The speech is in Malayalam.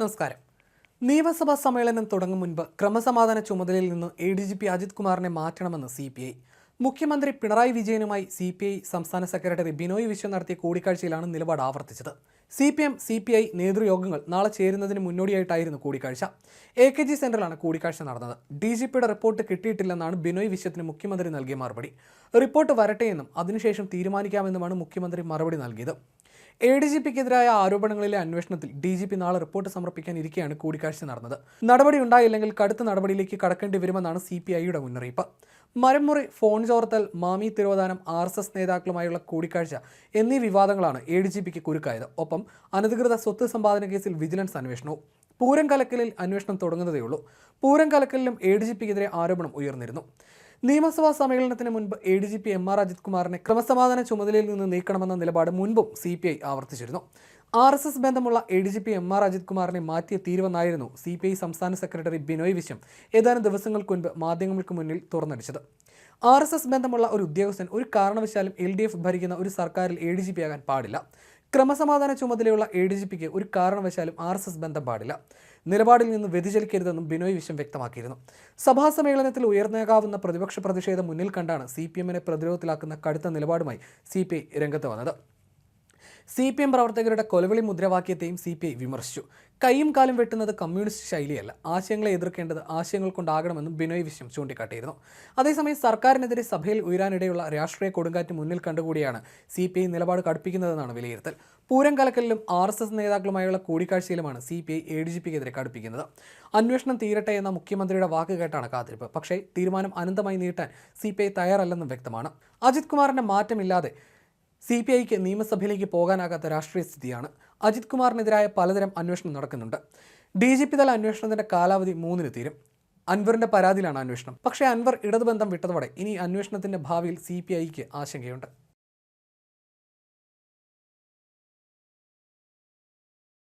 നമസ്കാരം. നിയമസഭാ സമ്മേളനം തുടങ്ങും മുൻപ് ക്രമസമാധാന ചുമതലയിൽ നിന്ന് A D G P Ajith കുമാറിനെ മാറ്റണമെന്ന് സി പി ഐ. മുഖ്യമന്ത്രി പിണറായി വിജയനുമായി സി പി ഐ സംസ്ഥാന സെക്രട്ടറി ബിനോയ് വിശ്വം നടത്തിയ കൂടിക്കാഴ്ചയിലാണ് നിലപാട് ആവർത്തിച്ചത്. C P M C P I നേതൃയോഗങ്ങൾ നാളെ ചേരുന്നതിന് മുന്നോടിയായിട്ടായിരുന്നു കൂടിക്കാഴ്ച. എ കെ ജി സെന്ററിലാണ് കൂടിക്കാഴ്ച നടന്നത്. ഡി ജി പിയുടെ റിപ്പോർട്ട് കിട്ടിയിട്ടില്ലെന്നാണ് ബിനോയ് വിശ്വത്തിന് മുഖ്യമന്ത്രി നൽകിയ മറുപടി. റിപ്പോർട്ട് വരട്ടെയെന്നും അതിനുശേഷം തീരുമാനിക്കാമെന്നുമാണ് മുഖ്യമന്ത്രി മറുപടി നൽകിയത്. എ ഡി ജി പിക്കെതിരായ ആരോപണങ്ങളിലെ അന്വേഷണത്തിൽ ഡി ജി പി നാളെ റിപ്പോർട്ട് സമർപ്പിക്കാനിരിക്കെയാണ് കൂടിക്കാഴ്ച നടന്നത്. നടപടി ഉണ്ടായില്ലെങ്കിൽ കടുത്ത നടപടിയിലേക്ക് കടക്കേണ്ടി വരുമെന്നാണ് സി പി ഐയുടെ മുന്നറിയിപ്പ്. മരംമുറി ഫോൺ ചോർത്തൽ മാമി തിരുവതാനം ആർ എസ് എസ് നേതാക്കളുമായുള്ള കൂടിക്കാഴ്ച എന്നീ വിവാദങ്ങളാണ് എ ഡി ജി പിക്ക് കുരുക്കായത്. ഒപ്പം അനധികൃത സ്വത്ത് സമ്പാദന കേസിൽ വിജിലൻസ് അന്വേഷണവും പൂരം കലക്കലിൽ അന്വേഷണം തുടങ്ങുന്നതേയുള്ളൂ. പൂരം കലക്കലിലും എ ഡി ജി പിക്കെതിരെ ആരോപണം ഉയർന്നിരുന്നു. നിയമസഭാ സമ്മേളനത്തിന് മുൻപ് A D G P M R Ajith കുമാറിനെ ക്രമസമാധാന ചുമതലയിൽ നിന്ന് നീക്കണമെന്ന നിലപാട് മുൻപും സി പി ഐ ആവർത്തിച്ചിരുന്നു. ആർ എസ് എസ് ബന്ധമുള്ള A D G P M R Ajith കുമാറിനെ മാറ്റിയ തീരുവെന്നായിരുന്നു സി പി ഐ സംസ്ഥാന സെക്രട്ടറി ബിനോയ് വിശ്വം ഏതാനും ദിവസങ്ങൾക്ക് മുൻപ് മാധ്യമങ്ങൾക്ക് മുന്നിൽ തുറന്നടിച്ചത്. ആർ എസ് എസ് ബന്ധമുള്ള ഒരു ഉദ്യോഗസ്ഥൻ ഒരു കാരണവശാലും എൽ ഡി എഫ് ഭരിക്കുന്ന ഒരു സർക്കാരിൽ എ ഡി ജി പി ആകാൻ പാടില്ല. ക്രമസമാധാന ചുമതലയുള്ള എ ഡി ജി പിക്ക് ഒരു കാരണവശാലും ആർ എസ് എസ് ബന്ധം പാടില്ല. നിലപാടിൽ നിന്ന് വ്യതിചലിക്കരുതെന്നും ബിനോയ് വിശ്വം വ്യക്തമാക്കിയിരുന്നു. സഭാ സമ്മേളനത്തിൽ ഉയർന്നേക്കാവുന്ന പ്രതിപക്ഷ പ്രതിഷേധം മുന്നിൽ കണ്ടാണ് സി പി എമ്മിനെ പ്രതിരോധത്തിലാക്കുന്ന കടുത്ത നിലപാടുമായി സി പി ഐ രംഗത്ത് വന്നത്. സി പി എം പ്രവർത്തകരുടെ കൊലവിളി മുദ്രാവാക്യത്തെയും സി പി ഐ വിമർശിച്ചു. കൈയും കാലും വെട്ടുന്നത് കമ്മ്യൂണിസ്റ്റ് ശൈലിയല്ല. ആശയങ്ങളെ എതിർക്കേണ്ടത് ആശയങ്ങൾ കൊണ്ടാകണമെന്നും ബിനോയ് വിശ്വം ചൂണ്ടിക്കാട്ടിയിരുന്നു. അതേസമയം സർക്കാരിനെതിരെ സഭയിൽ ഉയരാനിടയുള്ള രാഷ്ട്രീയ കൊടുങ്കാറ്റ് മുന്നിൽ കണ്ടുകൂടിയാണ് സി പി ഐ നിലപാട് കടുപ്പിക്കുന്നതെന്നാണ് വിലയിരുത്തൽ. പൂരം കലക്കലിലും ആർ എസ് എസ് നേതാക്കളുമായുള്ള കൂടിക്കാഴ്ചയിലുമാണ് C P I A D G പിക്കെതിരെ കടുപ്പിക്കുന്നത്. അന്വേഷണം തീരട്ടെ എന്ന മുഖ്യമന്ത്രിയുടെ വാക്ക് കേട്ടാണ് കാത്തിരിപ്പ്. പക്ഷേ തീരുമാനം അനന്തമായി നീട്ടാൻ സി പി ഐ തയ്യാറല്ലെന്നും വ്യക്തമാണ്. അജിത് കുമാറിന്റെ മാറ്റമില്ലാതെ സി പി ഐക്ക് നിയമസഭയിലേക്ക് പോകാനാകാത്ത രാഷ്ട്രീയ സ്ഥിതിയാണ്. അജിത് കുമാറിനെതിരായ പലതരം അന്വേഷണം നടക്കുന്നുണ്ട്. ഡി ജി പി തല അന്വേഷണത്തിന്റെ കാലാവധി മൂന്നിന് തീരും. അൻവറിന്റെ പരാതിയിലാണ് അന്വേഷണം. പക്ഷേ അൻവർ ഇടതുബന്ധം വിട്ടതോടെ ഇനി അന്വേഷണത്തിന്റെ ഭാവിയിൽ സി പി ഐക്ക് ആശങ്കയുണ്ട്.